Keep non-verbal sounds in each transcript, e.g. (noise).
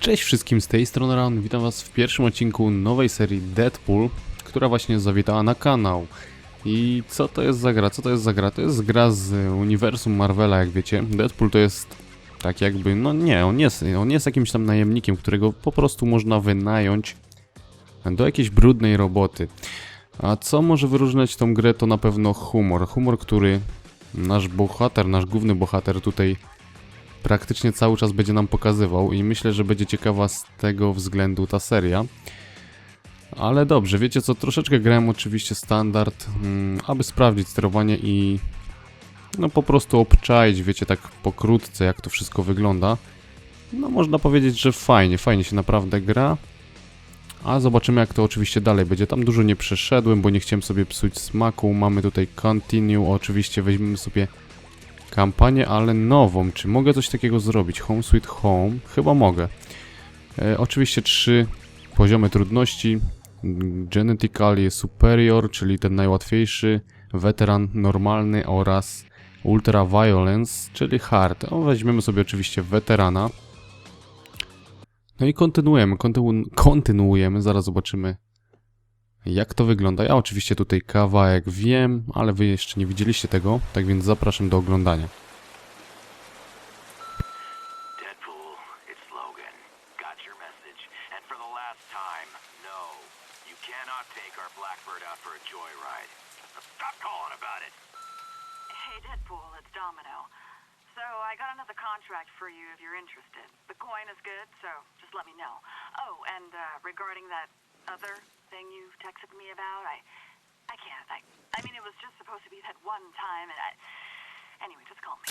Cześć wszystkim z tej strony Ran, witam was w pierwszym odcinku nowej serii Deadpool, która właśnie zawitała na kanał. I co to jest za gra? Co to jest za gra? To jest gra z uniwersum Marvela, jak wiecie. Deadpool to jest tak jakby, no nie, on jest, on jest jakimś tam najemnikiem, którego po prostu można wynająć do jakiejś brudnej roboty. A co może wyróżniać tą grę to na pewno humor. Humor, który nasz bohater, nasz główny bohater tutaj praktycznie cały czas będzie nam pokazywał i myślę, że będzie ciekawa z tego względu ta seria. Ale dobrze, wiecie co, troszeczkę grałem oczywiście standard, mm, aby sprawdzić sterowanie i no po prostu obczaić, wiecie, tak pokrótce jak to wszystko wygląda. No można powiedzieć, że fajnie, fajnie się naprawdę gra. A zobaczymy jak to oczywiście dalej będzie. Tam dużo nie przeszedłem, bo nie chciałem sobie psuć smaku. Mamy tutaj continue, oczywiście weźmiemy sobie kampanię, ale nową. Czy mogę coś takiego zrobić? Home Sweet Home? Chyba mogę. E, oczywiście trzy poziomy trudności. Genetically Superior, czyli ten najłatwiejszy, Veteran normalny oraz Ultra Violence, czyli hard. O, weźmiemy sobie oczywiście weterana. No i kontynuujemy, kontynu kontynuujemy, zaraz zobaczymy jak to wygląda. Ja oczywiście tutaj kawałek wiem, ale wy jeszcze nie widzieliście tego, tak więc zapraszam do oglądania. No. Contract for you if you're interested. The coin is good, so just let me know. Oh, and uh, regarding that other thing you texted me about, I, I can't. I, I mean, it was just supposed to be that one time, and I. Anyway, just call me.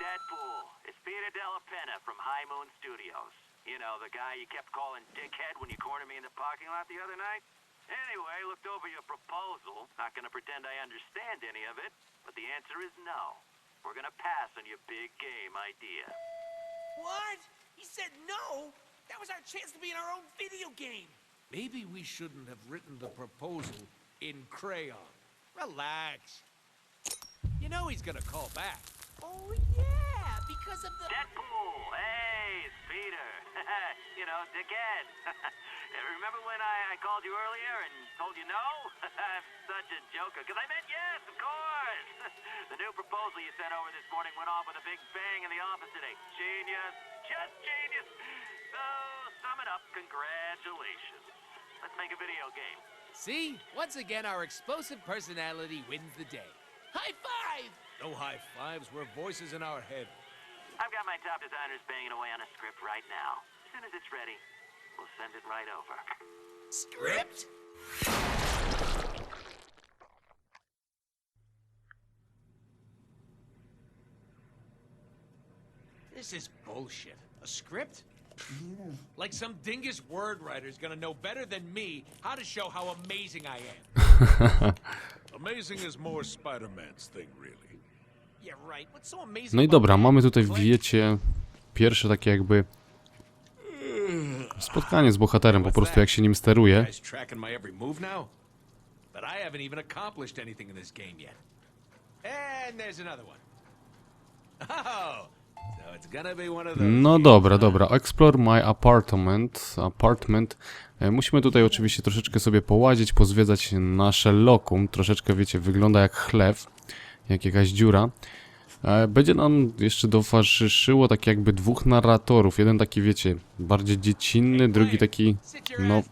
Deadpool, it's Peter Della Penna from High Moon Studios. You know, the guy you kept calling dickhead when you cornered me in the parking lot the other night? Anyway, looked over your proposal. Not gonna pretend I understand any of it, but the answer is no. We're gonna pass on your big game idea. What? He said no? That was our chance to be in our own video game. Maybe we shouldn't have written the proposal in crayon. Relax. You know he's gonna call back. Oh, yeah, because of the. Deadpool! Hey, it's Peter. (laughs) you know, dickhead. (laughs) Remember when I, I called you earlier and told you no? I'm (laughs) such a joker. Because I meant yes, of course. the new proposal you sent over this morning went off with a big bang in the office today. Genius. Just genius. So, sum it up. Congratulations. Let's make a video game. See? Once again, our explosive personality wins the day. High five! No high fives, we're voices in our head. I've got my top designers banging away on a script right now. As soon as it's ready, we'll send it right over. Script? This is bullshit. A script? like some dingus word writer's gonna know better than me how to show how amazing I am. (laughs) Amazing is more Spider-Man's thing, really. No i dobra, mamy tutaj, wiecie, pierwsze takie jakby spotkanie z bohaterem, po prostu jak się nim steruje. No dobra, dobra. Explore my apartment. Apartment. E, Musimy tutaj oczywiście troszeczkę sobie połazić, pozwiedzać nasze lokum. Troszeczkę, wiecie, wygląda jak chlew, jak jakaś dziura. E, Będzie nam jeszcze towarzyszyło tak jakby dwóch narratorów. Jeden taki, wiecie, bardziej dziecinny, drugi taki, no,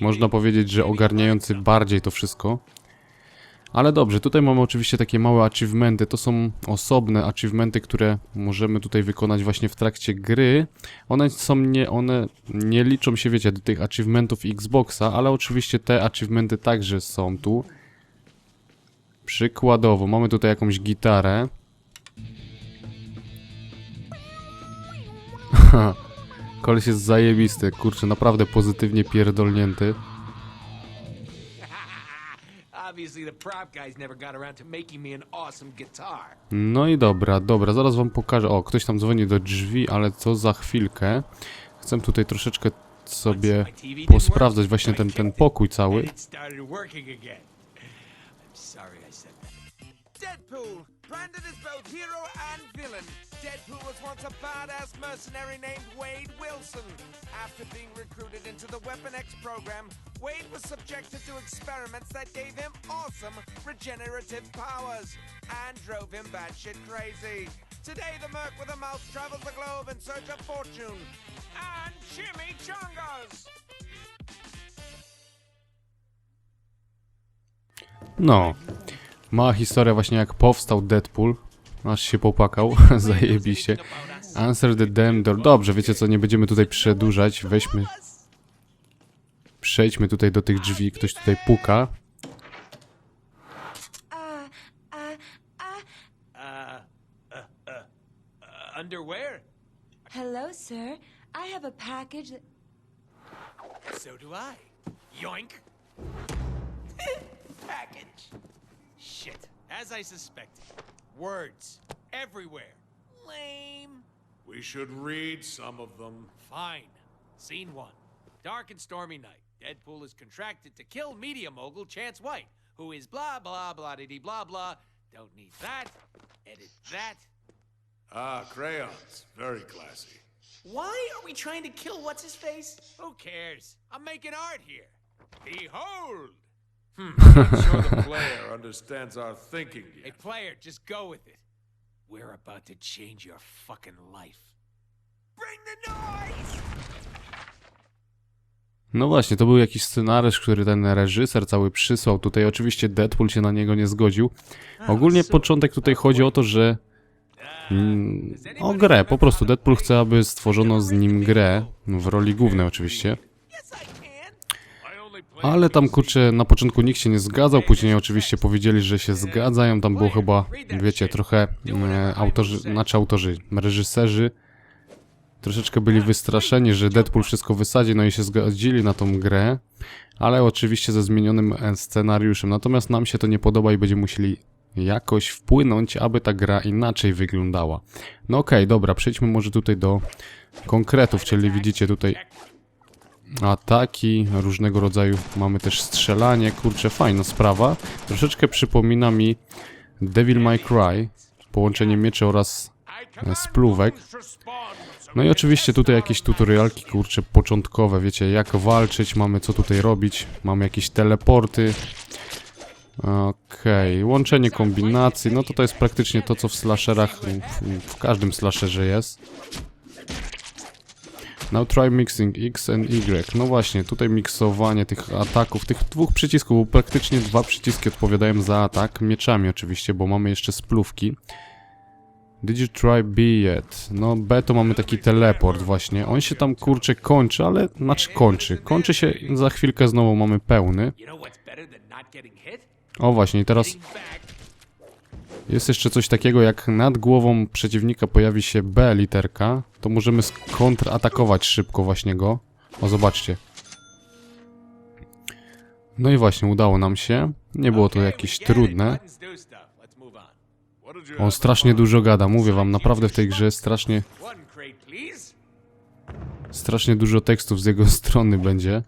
można powiedzieć, że ogarniający bardziej to wszystko. Ale dobrze, tutaj mamy oczywiście takie małe achievementy. To są osobne achievementy, które możemy tutaj wykonać właśnie w trakcie gry. One są nie, one nie liczą się, wiecie, do tych achievementów Xboxa, ale oczywiście te achievementy także są tu. Przykładowo, mamy tutaj jakąś gitarę. Koleś jest zajebisty, kurczę, naprawdę pozytywnie pierdolnięty. No i dobra, dobra, zaraz wam pokażę. O, ktoś tam dzwoni do drzwi, ale co za chwilkę. Chcę tutaj troszeczkę sobie posprawdzać właśnie ten, ten pokój cały. Deadpool, branded as both hero and villain. Deadpool was once a badass mercenary named Wade Wilson. After being recruited into the Weapon X program, Wade was subjected to experiments that gave him awesome regenerative powers and drove him batshit crazy. Today, the Merc with a mouth travels the globe in search of fortune and Jimmy chimichangas. No. Mała historia właśnie jak powstał Deadpool. Aż się popłakał. (laughs) (laughs) Zajebiście. Answer the damn door. Dobrze, wiecie co, nie będziemy tutaj przedłużać. Weźmy... Przejdźmy tutaj do tych drzwi. Ktoś tutaj puka. Underwear? Hello, sir. I have a package that. So do I. Yoink. (laughs) Package. Shit. As I suspected. Words. Everywhere. Lame. We should read some of them. Fine. Scene one. Dark and stormy night. Deadpool is contracted to kill media mogul Chance White, who is blah blah blah dee blah blah. Don't need that. Edit that. Ah, crayons. Very classy. Why are we trying to kill what's his face? Who cares? I'm making art here. Behold! Not sure the (laughs) player understands our thinking Hey, player, just go with it. We're about to change your fucking life. Bring the noise! No właśnie, to był jakiś scenariusz, który ten reżyser cały przysłał tutaj. Oczywiście Deadpool się na niego nie zgodził. Ogólnie początek tutaj chodzi o to, że... Mm, o grę, po prostu Deadpool chce, aby stworzono z nim grę, w roli głównej oczywiście. Yes, I can. I only play Ale tam kurczę, na początku nikt się nie zgadzał, później oczywiście powiedzieli, że się zgadzają. Tam było chyba, wiecie, trochę e, autorzy, znaczy autorzy, reżyserzy troszeczkę byli wystraszeni, że Deadpool wszystko wysadzi, no i się zgodzili na tą grę, ale oczywiście ze zmienionym e, scenariuszem. Natomiast nam się to nie podoba i będziemy musieli jakoś wpłynąć, aby ta gra inaczej wyglądała. No okej, dobra, przejdźmy może tutaj do konkretów, czyli widzicie tutaj ataki różnego rodzaju. Mamy też strzelanie, kurczę, fajna sprawa. Troszeczkę przypomina mi Devil May Cry, połączenie mieczy oraz e, spluwek. No i oczywiście tutaj jakieś tutorialki, kurczę, początkowe, wiecie, jak walczyć, mamy co tutaj robić, mamy jakieś teleporty. Okej, łączenie kombinacji, no to to jest praktycznie to, co w slasherach, w, w każdym slasherze jest. Now try mixing X and Y. No właśnie, tutaj miksowanie tych ataków, tych dwóch przycisków, bo praktycznie dwa przyciski odpowiadają za atak, mieczami oczywiście, bo mamy jeszcze splówki. Did you try B yet? No B to mamy taki teleport właśnie. On się tam kurczę kończy, ale znaczy kończy. Kończy się za chwilkę znowu mamy pełny. O właśnie, i teraz. Jest jeszcze coś takiego, jak nad głową przeciwnika pojawi się B literka, to możemy skontratakować szybko właśnie go. O, zobaczcie. No i właśnie, udało nam się. Nie było to Okay, jakieś trudne. On. Strasznie dużo gada, mówię wam, naprawdę w tej grze strasznie, strasznie dużo tekstów z jego (laughs) strony będzie.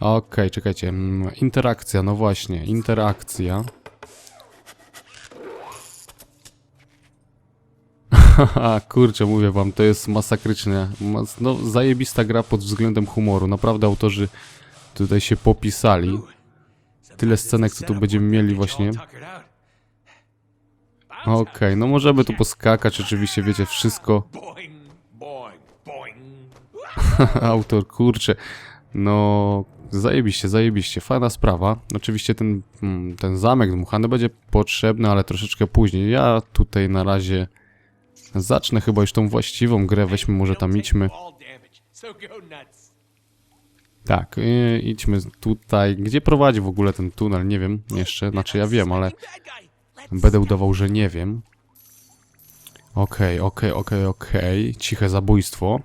Okej, czekajcie. mm, Interakcja, no właśnie, interakcja. (laughs) Haha, kurczę, mówię wam, to jest masakryczne. Mas- No, zajebista gra pod względem humoru. Naprawdę autorzy tutaj się popisali. Tyle scenek, co tu będziemy mieli właśnie. Okej, no możemy tu poskakać, oczywiście, wiecie, wszystko. (laughs) Autor, kurczę. No, zajebiście, zajebiście. Fajna sprawa. Oczywiście ten, mm, ten zamek dmuchany będzie potrzebny, ale troszeczkę później. Ja tutaj na razie zacznę chyba już tą właściwą grę. Weźmy może tam idźmy. Tak, yy, idźmy tutaj. Gdzie prowadzi w ogóle ten tunel? Nie wiem jeszcze. Znaczy ja wiem, ale będę udawał, że nie wiem. Okej, okej, okej, okej. Ciche zabójstwo.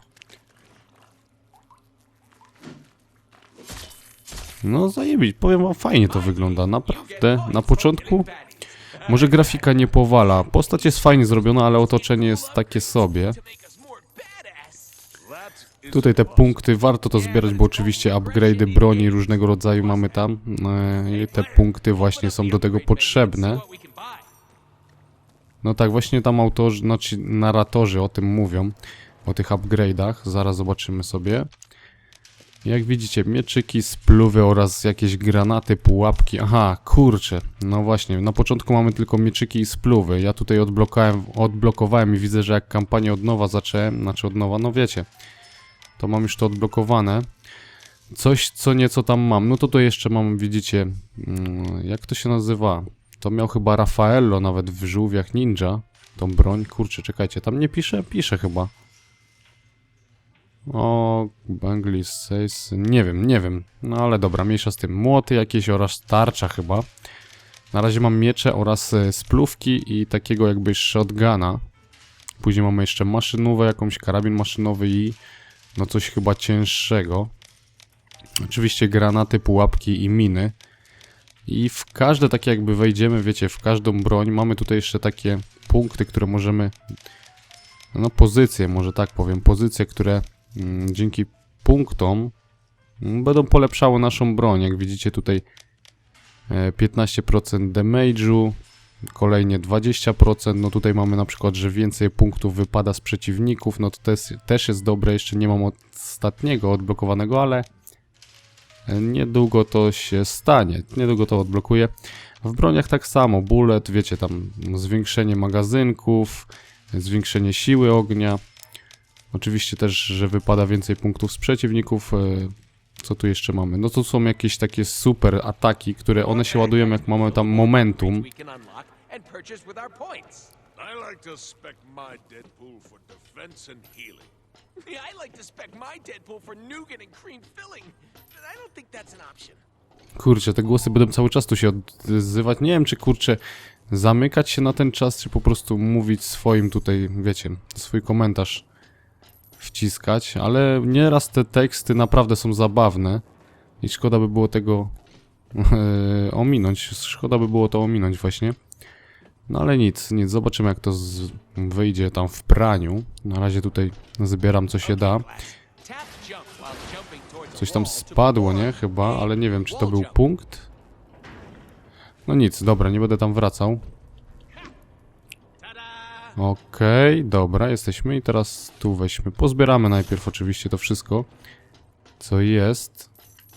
No zajebić, powiem wam, fajnie to wygląda, naprawdę. Na początku może grafika nie powala. Postać jest fajnie zrobiona, ale otoczenie jest takie sobie. Tutaj te punkty, warto to zbierać, bo oczywiście upgrade'y broni różnego rodzaju mamy tam. E, I te punkty właśnie są do tego potrzebne. No tak, właśnie tam autorzy, znaczy narratorzy o tym mówią, o tych upgrade'ach. Zaraz zobaczymy sobie. Jak widzicie, mieczyki, spluwy oraz jakieś granaty, pułapki. Aha, kurczę. No właśnie, na początku mamy tylko mieczyki i spluwy. Ja tutaj odblokowałem, i widzę, że jak kampanię od nowa zacząłem, znaczy od nowa, no wiecie, to mam już to odblokowane. Coś, co nieco tam mam. No to to jeszcze mam, widzicie, mm, jak to się nazywa? To miał chyba Raffaello nawet w żółwiach ninja. Tą broń, kurczę, czekajcie, tam nie pisze? Pisze chyba. O, Banglis says, nie wiem, nie wiem. No ale dobra, mniejsza z tym. Młoty jakieś oraz tarcza chyba. Na razie mam miecze oraz e, splówki i takiego jakby shotguna. Później mamy jeszcze maszynówę, jakąś karabin maszynowy i no coś chyba cięższego. Oczywiście granaty, pułapki i miny. I w każde takie jakby wejdziemy, wiecie, w każdą broń mamy tutaj jeszcze takie punkty, które możemy no pozycje, może tak powiem, pozycje, które dzięki punktom mm, będą polepszały naszą broń. Jak widzicie tutaj e, 15% damage'u, kolejnie 20%, no tutaj mamy na przykład, że więcej punktów wypada z przeciwników, no to też, też jest dobre, jeszcze nie mam ostatniego odblokowanego, ale e, niedługo to się stanie, niedługo to odblokuję. W broniach tak samo, bullet, wiecie, tam zwiększenie magazynków, zwiększenie siły ognia. Oczywiście też, że wypada więcej punktów z przeciwników. e, Co tu jeszcze mamy? No to są jakieś takie super ataki, które one się ładują jak mamy tam momentum. We can unlock and purchase with our points. I like to spec my Deadpool for defense and healing. Yeah, I like to spec my Deadpool for nougat and cream filling, but I don't think that's an option. Kurczę, te głosy będą cały czas tu się odzywać. Nie wiem, czy kurczę zamykać się na ten czas, czy po prostu mówić swoim tutaj, wiecie, swój komentarz wciskać, ale nieraz te teksty naprawdę są zabawne i szkoda by było tego e, ominąć. Szkoda by było to ominąć właśnie. No ale nic, nic, zobaczymy jak to wyjdzie tam w praniu. Na razie tutaj zbieram co się da. Coś tam spadło, nie? Chyba, ale nie wiem, czy to był punkt. No nic, dobra, nie będę tam wracał. Okej, dobra, jesteśmy i teraz tu weźmy. Pozbieramy najpierw oczywiście to wszystko, co jest.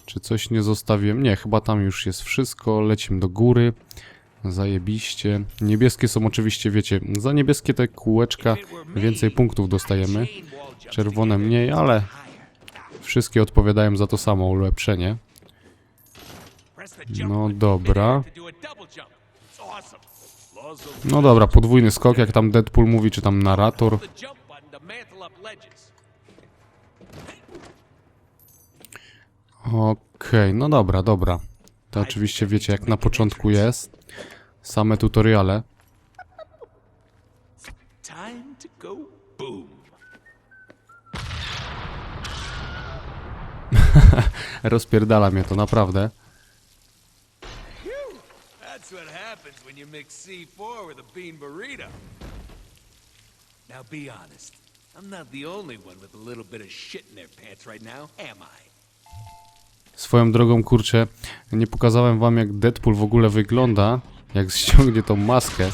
Czy coś nie zostawiłem? Nie, chyba tam już jest wszystko. Lecimy do góry. Zajebiście. Niebieskie są oczywiście, wiecie, za niebieskie te kółeczka więcej punktów dostajemy. Czerwone mniej, ale wszystkie odpowiadają za to samo ulepszenie. No dobra. No dobra, podwójny skok, jak tam Deadpool mówi, czy tam narrator. Okej, no dobra, dobra. To oczywiście wiecie, jak na początku jest. Same tutoriale. (laughs) Rozpierdala mnie to naprawdę. You mix C4 with a bean burrito. Now be honest. I'm not the only one with a little bit of shit in their pants right now, am I? Swoją drogą, kurczę, nie pokazałem wam jak Deadpool w ogóle wygląda. Jak ściągnie tą maskę.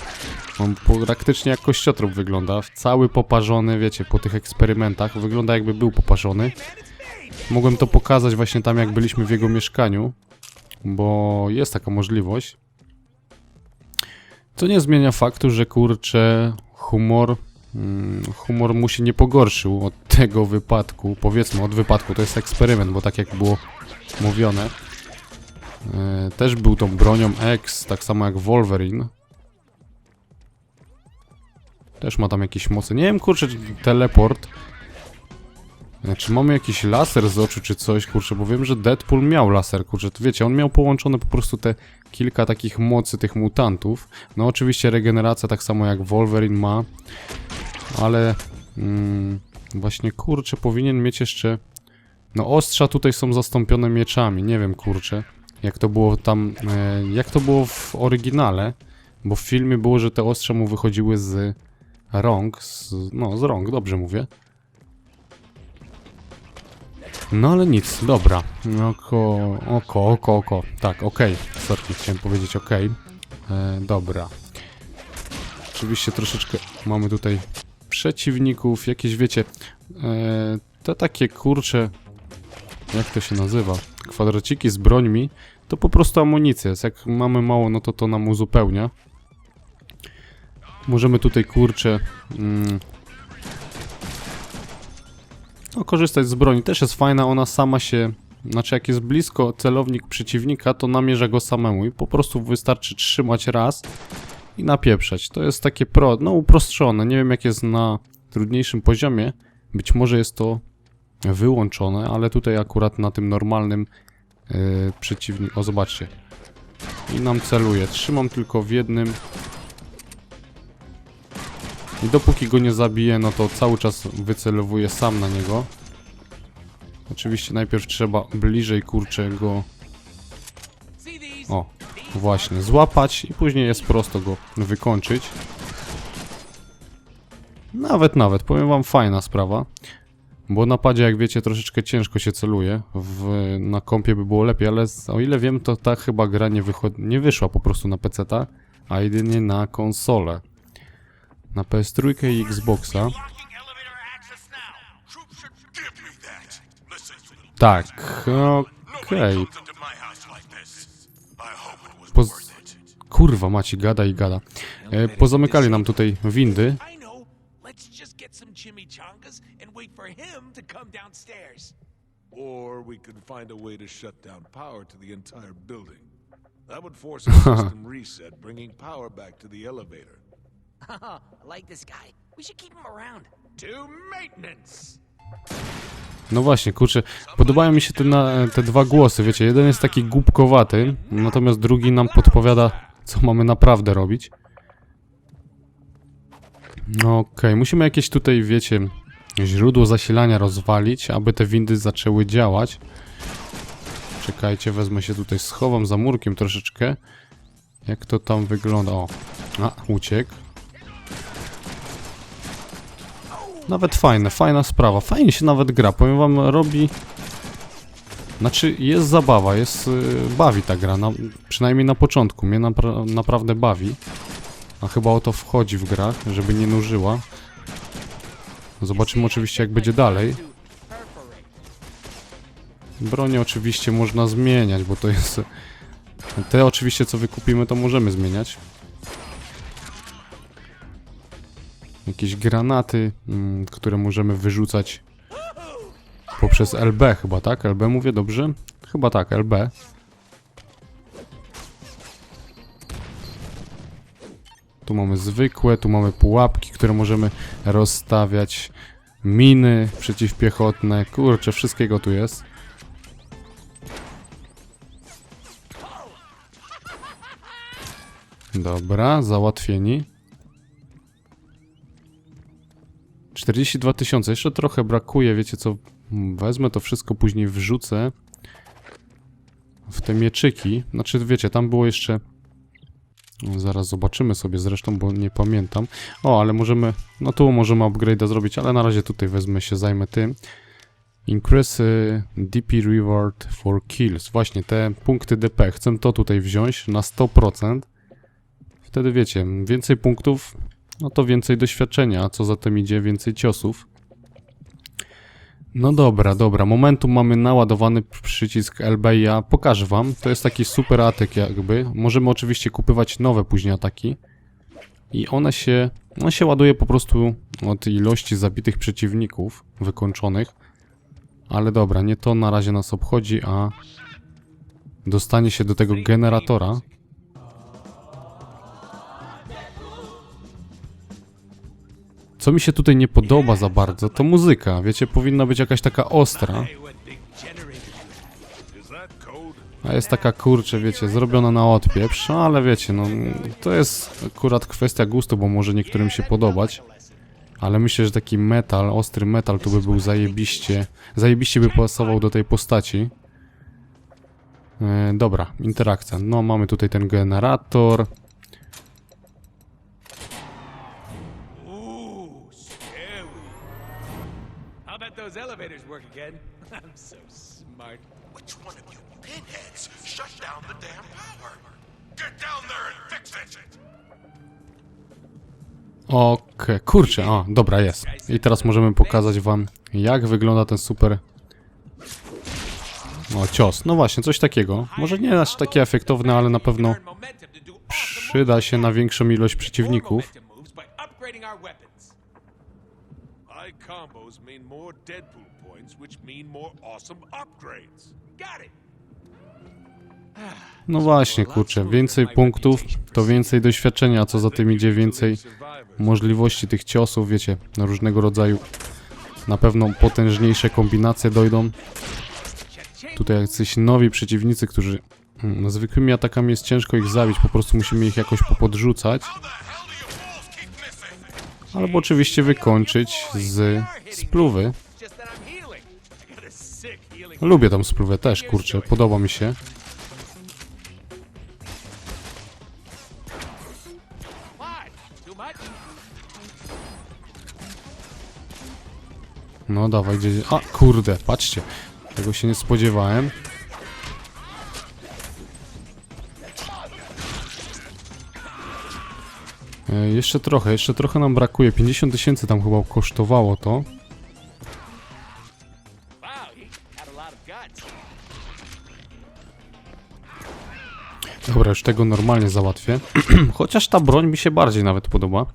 On praktycznie jak kościotrup wygląda. Cały poparzony, wiecie, po tych eksperymentach. Wygląda jakby był poparzony. Mogłem to pokazać właśnie tam jak byliśmy w jego mieszkaniu. Bo jest taka możliwość. Co nie zmienia faktu, że kurczę, humor, mm, humor mu się nie pogorszył od tego wypadku. Powiedzmy, od wypadku, to jest eksperyment, bo tak jak było mówione, e, też był tą bronią X, tak samo jak Wolverine. Też ma tam jakieś mocy. Nie wiem, kurczę, teleport. E, Czy mamy jakiś laser z oczu, czy coś, kurczę, bo wiem, że Deadpool miał laser, kurczę, to wiecie, on miał połączone po prostu te kilka takich mocy tych mutantów. No oczywiście regeneracja tak samo jak Wolverine ma, ale mm, właśnie, kurczę, powinien mieć jeszcze... No ostrza tutaj są zastąpione mieczami, nie wiem, kurczę, jak to było tam, e, jak to było w oryginale, bo w filmie było, że te ostrza mu wychodziły z rąk, z, no z rąk, dobrze mówię. No ale nic, dobra. Oko, oko, oko, oko. Tak, okej. Sorki, chciałem powiedzieć okej. E, Dobra. Oczywiście troszeczkę mamy tutaj przeciwników, jakieś wiecie, e, te takie kurcze, jak to się nazywa, kwadraciki z brońmi, to po prostu amunicja jest. Jak mamy mało, no to to nam uzupełnia. Możemy tutaj kurcze mm, no, korzystać z broni. Też jest fajna, ona sama się, znaczy jak jest blisko celownik przeciwnika, to namierza go samemu i po prostu wystarczy trzymać raz i napieprzać. To jest takie pro, no uproszczone. Nie wiem jak jest na trudniejszym poziomie. Być może jest to wyłączone, ale tutaj akurat na tym normalnym yy. O, zobaczcie. I nam celuje. Trzymam tylko w jednym. I dopóki go nie zabiję, no to cały czas wycelowuję sam na niego. Oczywiście najpierw trzeba bliżej kurczę go o, właśnie, złapać i później jest prosto go wykończyć. Nawet, nawet, powiem wam, fajna sprawa. Bo na padzie, jak wiecie, troszeczkę ciężko się celuje. W, na kompie by było lepiej, ale z, o ile wiem, to ta chyba gra nie, nie wyszła po prostu na PC, a jedynie na konsolę. Na PS3 i Xboxa. Tak, okej. was Poz-. Kurwa, macie, gada i gada. E, pozamykali nam tutaj windy. Or we could find a way to shut down power to the entire building. That would force a (laughs) system reset, bringing power back to the elevator. I like this guy. We should keep him around. To maintenance. No właśnie, kurczę, podobają mi się te, na, te dwa głosy, wiecie, jeden jest taki głupkowaty, natomiast drugi nam podpowiada, co mamy naprawdę robić. No okej, musimy jakieś tutaj, wiecie, źródło zasilania rozwalić, aby te windy zaczęły działać. Czekajcie, wezmę się tutaj, schowam za murkiem troszeczkę. Jak to tam wygląda? O, a, uciekł. Nawet fajne, fajna sprawa. Fajnie się nawet gra. Powiem wam, robi... Znaczy, jest zabawa, jest... y, bawi ta gra, na, przynajmniej na początku. Mnie napra naprawdę bawi. A chyba o to wchodzi w grach, żeby nie nużyła. Zobaczymy oczywiście jak będzie dalej. Bronię oczywiście można zmieniać, bo to jest... Te oczywiście co wykupimy to możemy zmieniać. Jakieś granaty, mm, które możemy wyrzucać poprzez LB chyba, tak? LB mówię dobrze? Chyba tak, LB. Tu mamy zwykłe, tu mamy pułapki, które możemy rozstawiać. Miny przeciwpiechotne, kurczę, wszystkiego tu jest. Dobra, załatwieni. 42 tysiące, jeszcze trochę brakuje, wiecie co, wezmę to wszystko, później wrzucę w te mieczyki, znaczy wiecie, tam było jeszcze, zaraz zobaczymy sobie zresztą, bo nie pamiętam, o, ale możemy, no tu możemy upgrade'a zrobić, ale na razie tutaj wezmę się, zajmę tym. Increase y, DP reward for kills, właśnie te punkty DP, chcę to tutaj wziąć na 100%, wtedy wiecie, więcej punktów, no to więcej doświadczenia, a co za tym idzie, więcej ciosów. No dobra, dobra. Momentum mamy naładowany przycisk LB ja pokażę wam. To jest taki super atak jakby. Możemy oczywiście kupywać nowe później ataki. I one się... On się ładuje po prostu od ilości zabitych przeciwników wykończonych. Ale dobra, nie to na razie nas obchodzi, a... Dostanie się do tego generatora. Co mi się tutaj nie podoba za bardzo, to muzyka. Wiecie, powinna być jakaś taka ostra. A jest taka kurczę, wiecie, zrobiona na odpieprz, no ale wiecie, no to jest akurat kwestia gustu, bo może niektórym się podobać. Ale myślę, że taki metal, ostry metal to by był zajebiście, zajebiście by pasował do tej postaci. E, dobra, interakcja. No mamy tutaj ten generator. Those elevators work again? (laughs) I'm so smart. Which one of you pinheads shut down the damn power? Get down there and fix it! Okej, kurczę, a, dobra, jest. I teraz możemy pokazać wam, jak wygląda ten super... O, cios. No właśnie, coś takiego. Może nie aż takie efektowne, ale na pewno przyda się na większą ilość przeciwników. momentum moves by upgrading our weapons. Combos mean more Deadpool points, which mean more awesome upgrades. Got it. No właśnie, kurczę, więcej punktów, to więcej doświadczenia, a co za tym idzie, więcej możliwości tych ciosów, wiecie, na różnego rodzaju. Na pewno potężniejsze kombinacje dojdą. Tutaj jacyś nowi przeciwnicy, którzy mm, no, zwykłymi atakami jest ciężko ich zabić, po prostu musimy ich jakoś popodrzucać. Albo oczywiście wykończyć z spluwy. Lubię tą spluwę też, kurczę, podoba mi się. No dawaj, gdzie... A, kurde, patrzcie. Tego się nie spodziewałem. Jeszcze trochę, jeszcze trochę nam brakuje. 50 tysięcy tam chyba kosztowało to. Dobra, już tego normalnie załatwię. (clears throat) Chociaż ta broń mi się bardziej nawet podoba.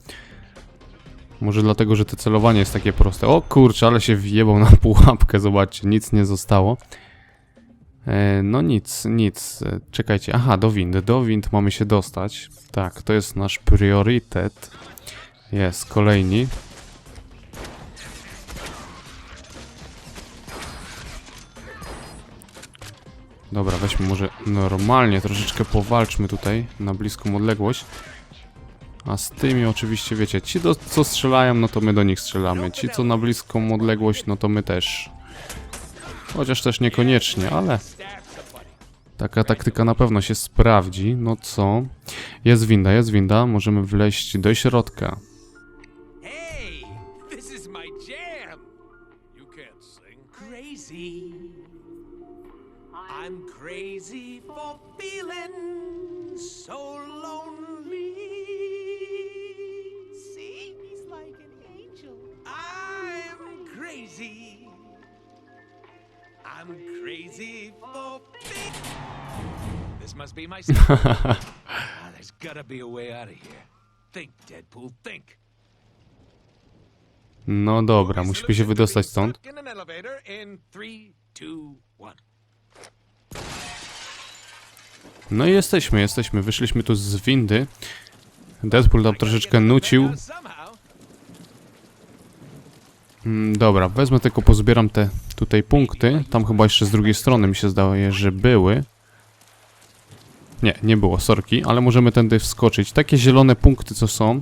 Może dlatego, że to celowanie jest takie proste. O kurczę, ale się wjebał na pułapkę, zobaczcie, nic nie zostało. E, no nic, nic. Czekajcie, aha, do wind, do wind mamy się dostać. Tak, to jest nasz priorytet. Jest, kolejni. Dobra, weźmy może normalnie, troszeczkę powalczmy tutaj na bliską odległość. A z tymi oczywiście, wiecie, ci do, co strzelają, no to my do nich strzelamy. Ci co na bliską odległość, no to my też. Chociaż też niekoniecznie, ale taka taktyka na pewno się sprawdzi. No co? Jest winda, jest winda, możemy wleźć do środka. I'm crazy for feeling I'm crazy for feeling. This must be my (laughs) ah, there's gotta be a way out of here. Think, Deadpool, think. No dobra, musimy się wydostać stąd. Stuck in an elevator in three, two, one. No i jesteśmy, jesteśmy. Wyszliśmy tu z windy. Deadpool tam troszeczkę nucił. Mm, Dobra, wezmę tylko, pozbieram te tutaj punkty. Tam chyba jeszcze z drugiej strony mi się zdaje, że były. Nie, nie było, sorki, ale możemy tędy wskoczyć. Takie zielone punkty, co są.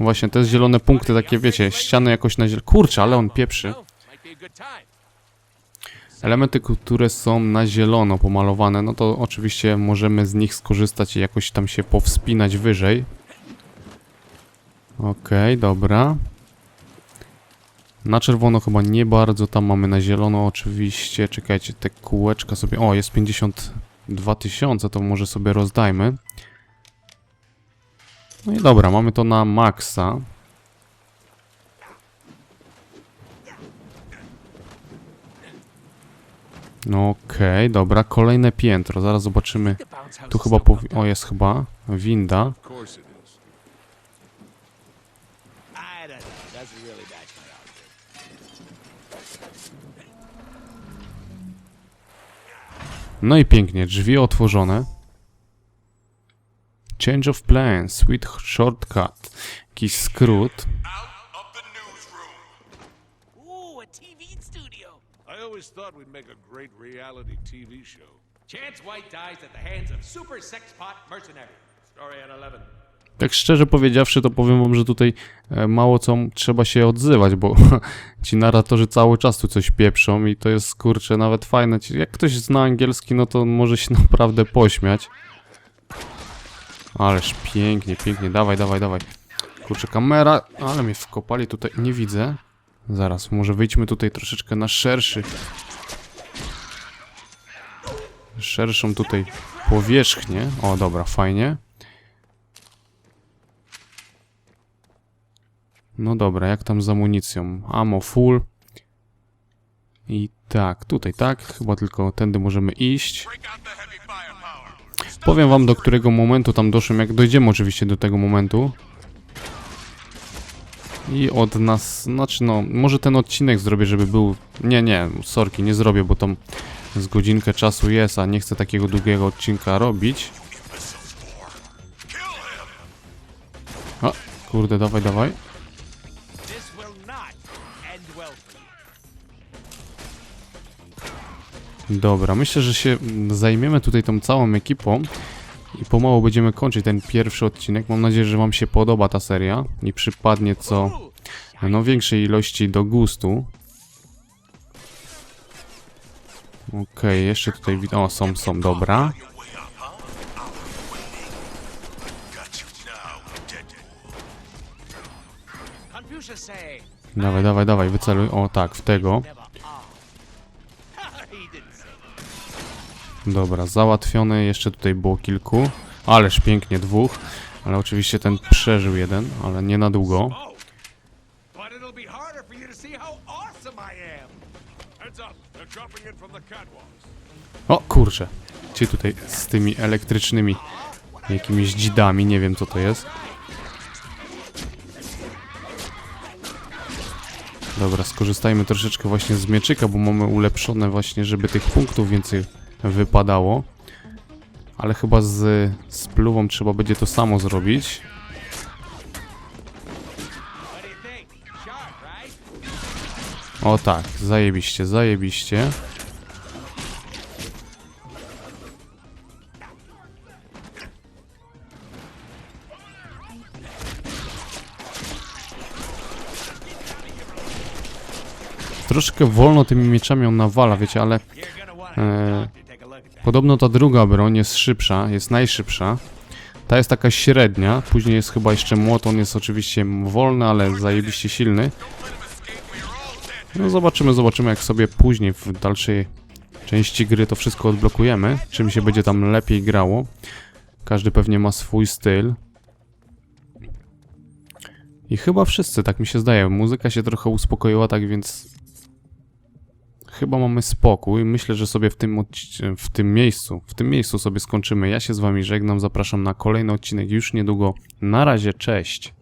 Właśnie, te zielone punkty, takie wiecie, ściany jakoś na ziel... Kurczę, ale on pieprzy. A good time. Elementy, które są na zielono pomalowane, no to oczywiście możemy z nich skorzystać i jakoś tam się powspinać wyżej. Okej, dobra. Na czerwono chyba nie bardzo, tam mamy na zielono oczywiście. Czekajcie, te kółeczka sobie... O, jest 52 tysiące, to może sobie rozdajmy. No i dobra, mamy to na maksa. Okej, dobra, kolejne piętro, zaraz zobaczymy. Tu chyba so po... pumped O, jest chyba winda. No i pięknie, drzwi otworzone. Change of plans, sweet shortcut. Jakiś skrót. I always thought we'd make a great reality TV show. Chance White dies at the hands of super sex pot mercenary. Story at 11. Tak szczerze powiedziawszy, to powiem wam, że tutaj e, mało co trzeba się odzywać, bo (laughs) ci narratorzy cały czas tu coś pieprzą i to jest, kurczę, nawet fajne. Jak ktoś zna angielski, no to może się (laughs) naprawdę pośmiać. Ależ pięknie, pięknie, dawaj, dawaj, dawaj. Kurczę, kamera, ale mnie wkopali tutaj, nie widzę. Zaraz, może wyjdźmy tutaj troszeczkę na szerszy. Szerszą tutaj powierzchnię. O, dobra, fajnie. No dobra, jak tam z amunicją? Ammo full. I tak, tutaj tak, chyba tylko tędy możemy iść. Powiem wam do którego momentu tam doszłem, jak dojdziemy oczywiście do tego momentu. I od nas, znaczy no, może ten odcinek zrobię, żeby był... Nie, nie, sorki, nie zrobię, bo tam z godzinkę czasu jest, a nie chcę takiego długiego odcinka robić. O, kurde, dawaj, dawaj. Dobra, myślę, że się zajmiemy tutaj tą całą ekipą i pomału będziemy kończyć ten pierwszy odcinek. Mam nadzieję, że wam się podoba ta seria i przypadnie co no większej ilości do gustu. Okej, jeszcze tutaj O, są, są, dobra. Dawaj, dawaj, dawaj, wyceluj. O, tak, w tego. Dobra, załatwione. Jeszcze tutaj było kilku. Ależ pięknie, dwóch. Ale oczywiście ten przeżył jeden, ale nie na długo. Oh! O, kurczę. Ci tutaj z tymi elektrycznymi jakimiś dzidami, nie wiem co to jest. Dobra, skorzystajmy troszeczkę właśnie z mieczyka, bo mamy ulepszone właśnie, żeby tych punktów więcej wypadało. Ale chyba z, z trzeba będzie to samo zrobić. O tak, zajebiście, zajebiście. Troszkę wolno tymi mieczami on nawala, wiecie, ale e, Podobno ta druga broń jest szybsza, jest najszybsza. Ta jest taka średnia, później jest chyba jeszcze młot, on jest oczywiście wolny, ale zajebiście silny. No zobaczymy, zobaczymy jak sobie później w dalszej części gry to wszystko odblokujemy, czym się będzie tam lepiej grało. Każdy pewnie ma swój styl. I chyba wszyscy, tak mi się zdaje. Muzyka się trochę uspokoiła, tak więc chyba mamy spokój. Myślę, że sobie w tym, w tym miejscu, w tym miejscu sobie skończymy. Ja się z wami żegnam, zapraszam na kolejny odcinek już niedługo. Na razie, cześć!